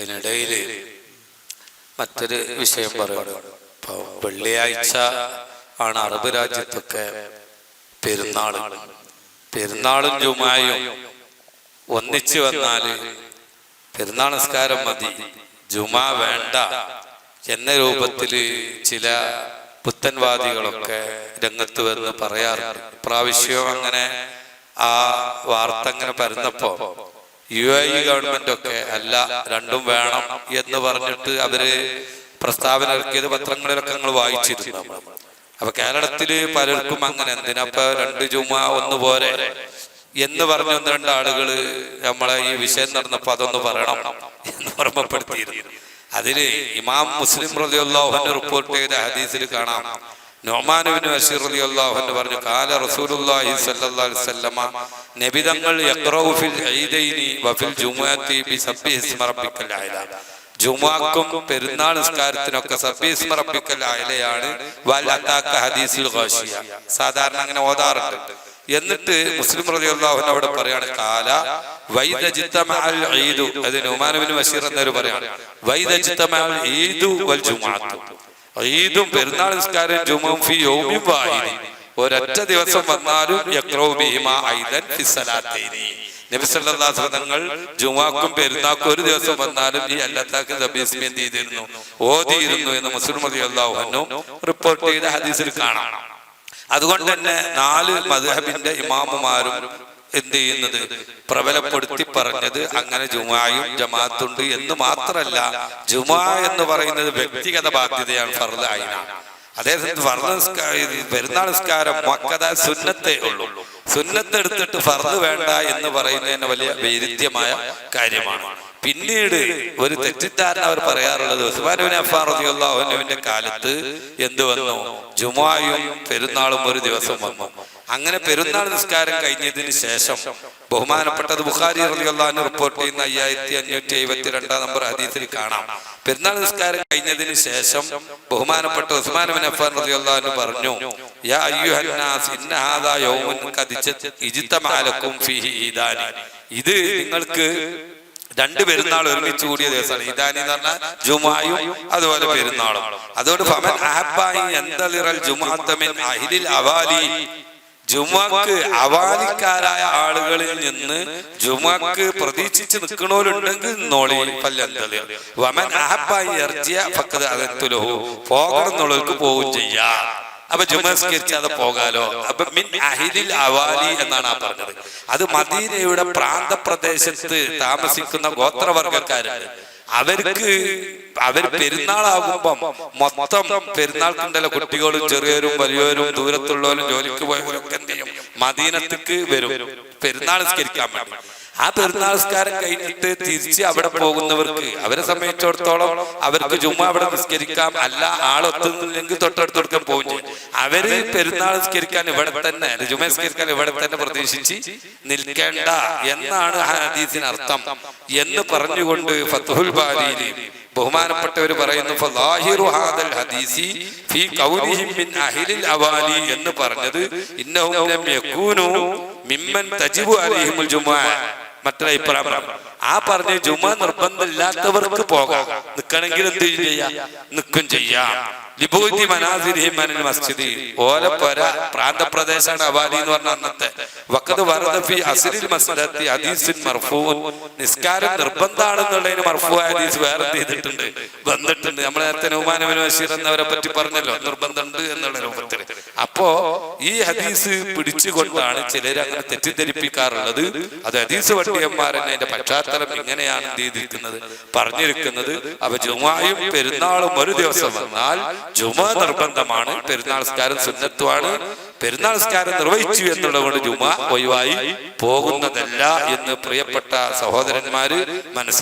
അതിനിടയിൽ മറ്റൊരു വിഷയം പറയുന്നത് ഇപ്പൊ വെള്ളിയാഴ്ച ആണ് അറബ് രാജ്യത്തൊക്കെ പെരുന്നാൾ പെരുന്നാളും ജുമായും ഒന്നിച്ചു വന്നാൽ പെരുന്നാൾ നിസ്കാരം മതി. ജുമാ വേണ്ട എന്ന രൂപത്തിൽ ചില പുത്തൻവാദികളൊക്കെ രംഗത്ത് വന്ന് പറയാറുണ്ട്. പ്രാവശ്യവും അങ്ങനെ ആ വാർത്ത അങ്ങനെ പരന്നപ്പോ യു എ ഇ ഗവൺമെന്റ് ഒക്കെ അല്ല രണ്ടും വേണം എന്ന് പറഞ്ഞിട്ട് അവർ പ്രസ്താവന ഇറക്കിയത് പത്രങ്ങളിലൊക്കെ ഞങ്ങൾ വായിച്ചിരുന്നു. അപ്പൊ കേരളത്തിൽ പലർക്കും അങ്ങനെ എന്തിനപ്പ രണ്ട് ജുമ ഒന്ന് പോരെ എന്ന് പറഞ്ഞ ഒന്ന് രണ്ട് ആളുകൾ നമ്മളെ ഈ വിഷയം നടന്നപ്പോ അതൊന്ന് പറയണം എന്ന് ഓർമ്മപ്പെടുത്തിയിരുന്നു. അതിൽ ഇമാം മുസ്ലിം റളിയല്ലാഹുവിന്റെ റിപ്പോർട്ട് ചെയ്ത ഹദീസിൽ കാണാം. പറഞ്ഞു കാല ഫിൽ റബ്ബിക്കൽ ജുമാക്കും പെരുന്നാൾ നിസ്കാരത്തിനൊക്കെ സബ്ബീസ്മ റബ്ബിക്കൽ അഅലയാണ് വൽ അതാക ഹദീസുൽ ഗാശിയ സാധാരണ അങ്ങനെ ഓതാറുണ്ട്. എന്നിട്ട് മുസ്ലിം റളിയല്ലാഹു അവിടെ പറയാണ് കാല വൈദജിത്തമഅൽ ഈദു. അത് നുമാനുവിന് ബഷീർ എന്നൊരു പറയാണ്. വൈദജിത്തമഅൽ ഈദു വൽ ജുമുഅത്തു. ഈദും പെരുന്നാൾ നിസ്കാരം ജുമും ഒരൊറ്റ ദിവസം വന്നാലും നബി സല്ലല്ലാഹു തങ്ങൾ ജുമാക്കും പെരുന്നാക്കും ഒരു ദിവസം വന്നാലും ഈ അല്ലത്താക്ക് തബീസ്മി എന്ത് ചെയ്തിരുന്നു? ഓതിയിരുന്നു എന്ന് മുസ്ലിം റളിയല്ലാഹു അൻഹു റിപ്പോർട്ട് ചെയ്ത ഹദീസിൽ കാണാം. അതുകൊണ്ട് തന്നെ നാല് മദ്ഹബിന്റെ ഇമാമുമാരും എന്ത് ചെയ്യുന്നത്? പ്രബലപ്പെടുത്തി പറഞ്ഞത് അങ്ങനെ ജുമായും ജമാഅത്തുണ്ട് എന്ന് മാത്രമല്ല ജുമാ എന്ന് പറയുന്നത് വ്യക്തിഗത ബാധ്യതയാണ് ഫർദ് ആയിന അതേസമയത്ത് ഫർദ് പെരുന്നാൾ നിസ്കാരം മക്കത സുന്നത്തേ ഉള്ളൂ. സുന്നത്ത് എടുത്തിട്ട് ഫർദ് വേണ്ട എന്ന് പറയുന്നതിന് വലിയ വൈരുദ്ധ്യമായ കാര്യമാണ്. പിന്നീട് ഒരു തെറ്റിദ്ധാരണ അവർ പറയാറുള്ളത് ഉസ്മാനുവിനെ അഫാറുദ്ദീന്റെ കാലത്ത് എന്ത് വന്നു? ജുമായും പെരുന്നാളും ഒരു ദിവസം വന്നു. അങ്ങനെ പെരുന്നാൾ നിസ്കാരം കഴിഞ്ഞതിന് ശേഷം ബഹുമാനപ്പെട്ടത് ബുഖാരി റളിയല്ലാഹു റിപ്പോർട്ട് ചെയ്യുന്ന അയ്യായിരത്തി അഞ്ഞൂറ്റി എഴുപത്തി രണ്ടാം നമ്പർ അതീതിൽ കാണാം. പെരുന്നാൾ നിസ്കാരം കഴിഞ്ഞതിന് ശേഷം ബഹുമാനപ്പെട്ട ഉസ്മാൻ ബിൻ റളിയല്ലാഹു പറഞ്ഞു യാ അയ്യുഹന്നാസ് യൗമുൻ ഇത് നിങ്ങൾക്ക് രണ്ട് പെരുന്നാൾ ഒരുമിച്ച് കൂടിയ ദിവസമാണ്. ഇതാനി എന്ന് പറഞ്ഞാൽ ജുമായും അതുപോലെ പെരുന്നാളും. അതുകൊണ്ട് ഫമൻ അഹബ്ബായി എന്തളിറൽ ജുമാൻ അഹ്ലിൽ അവാലി ജുമാക്ക് അവാദിക്കാരായ ആളുകളിൽ നിന്ന് ജുമാക്ക് പ്രതീക്ഷിച്ച് നിൽക്കണോരുണ്ടെങ്കിൽ നോളി വമൻ അഹബ്ബായി എർജിയ ഫക്കത് അകത്തുലഹു പോകണം എന്നുള്ളവർക്ക് പോവും ചെയ്യാം. അപ്പൊ ജുമസ്കരിച്ചാതെ പോകാലോ? അപ്പൊ മിൻ അഹിദിൽ അവാലി എന്നാണ് ആ പറഞ്ഞത്. അത് മദീനയുടെ പ്രാന്തപ്രദേശത്ത് താമസിക്കുന്ന ഗോത്രവർഗക്കാരാണ് അവർക്ക് അവർ പെരുന്നാളാകുമ്പം മൊത്തം പെരുന്നാൾക്കുണ്ടല്ലോ കുട്ടികളും ചെറിയവരും വലിയവരും ദൂരത്തുള്ളവരും ജോലിക്ക് പോയവരൊക്കെ ഒക്കെ എന്ത് ചെയ്യും? മദീനത്തേക്ക് വരും. പെരുന്നാൾ സ്കരിക്കാൻ വേണ്ടി. ആ പെരുന്നാൾ നിസ്കാരം കഴിഞ്ഞിട്ട് തിരിച്ച് അവിടെ പോകുന്നവർക്ക് അവരെ സംബന്ധിച്ചിടത്തോളം അവർക്ക് ചുമ്മാ അവിടെ നിസ്കരിക്കാം. അല്ല ആളൊത്തുന്നില്ലെങ്കിൽ തൊട്ടടുത്ത് കൊടുക്കാൻ പോകും ചെയ്യും. അവർ പെരുന്നാൾ നിസ്കരിക്കാൻ ഇവിടെ തന്നെ ജുമ നിസ്കരിക്കാൻ ഇവിടെ തന്നെ പ്രതീക്ഷിച്ച് നിൽക്കേണ്ട എന്നാണ് ഹദീസിന് അർത്ഥം എന്ന് പറഞ്ഞുകൊണ്ട് ഫത്തുഹുൽ ബാരിയിൽ ബഹുമാനപ്പെട്ടവർ പറയുന്നു ഹാദൽ ഹദീസി ഫീ അവാലി എന്ന് പറഞ്ഞത് ഇന്നഹും ലം മിമ്മൻ തജിബു അലൈഹിമുൽ ജുമുഅ മറ്റൊരു അഭിപ്രായം. ആ പറഞ്ഞ ജുമ നിർബന്ധമില്ലാത്തവർക്ക് പോകാം. നിൽക്കണമെങ്കിൽ എന്ത് ചെയ്യാം നിൽക്കും ചെയ്യാം. ലിബൂതി മനാസിരിഹിം അനിൽ മസ്ജിദ്. ഓലപ്പുര പ്രാന്തപ്രദേശാണ് അവാലി എന്ന് പറഞ്ഞ അന്നത്തെ. വക്കത് വറദ അസിരിൽ മസ്ലത്തി ഹദീസിൻ മർഫൂൻ. നിസ്കാരം നിർബന്ധമാണെന്നുള്ളതിന് മർഫൂ ഹദീസ് വേറെ ചെയ്തിട്ടുണ്ട്? വന്നിട്ടുണ്ട്. നമ്മൾ നേരത്തെ നുമാനബിൻ ബഷീർ എന്നവരെ പറ്റി പറഞ്ഞല്ലോ. നിർബന്ധമുണ്ട് എന്നുള്ള രൂപത്തിൽ. അപ്പോ ഈ ഹദീസ് പിടിച്ചുകൊണ്ടാണ് ചിലർ അങ്ങനെ തെറ്റിദ്ധരിപ്പിക്കാറുള്ളത്. അത് ഹദീസ് വട്ടിയന്മാരെന്നെ അതിന്റെ പശ്ചാത്തലം ഇങ്ങനെയാണ് എന്ത് ചെയ്തിരിക്കുന്നത്. പറഞ്ഞിരിക്കുന്നത് അപ്പൊ ജുമായും പെരുന്നാളും ഒരു ദിവസം വന്നാൽ ജുമ നിർബന്ധമാണ് പെരുന്നാൾ സ്കാരം സുന്നത്വമാണ് പെരുന്നാൾ സ്കാരം നിർവഹിച്ചു എന്നുള്ളത് കൊണ്ട് ജുമ ഒഴിവായി പോകുന്നതല്ല എന്ന് പ്രിയപ്പെട്ട സഹോദരന്മാര് മനസ്സിൽ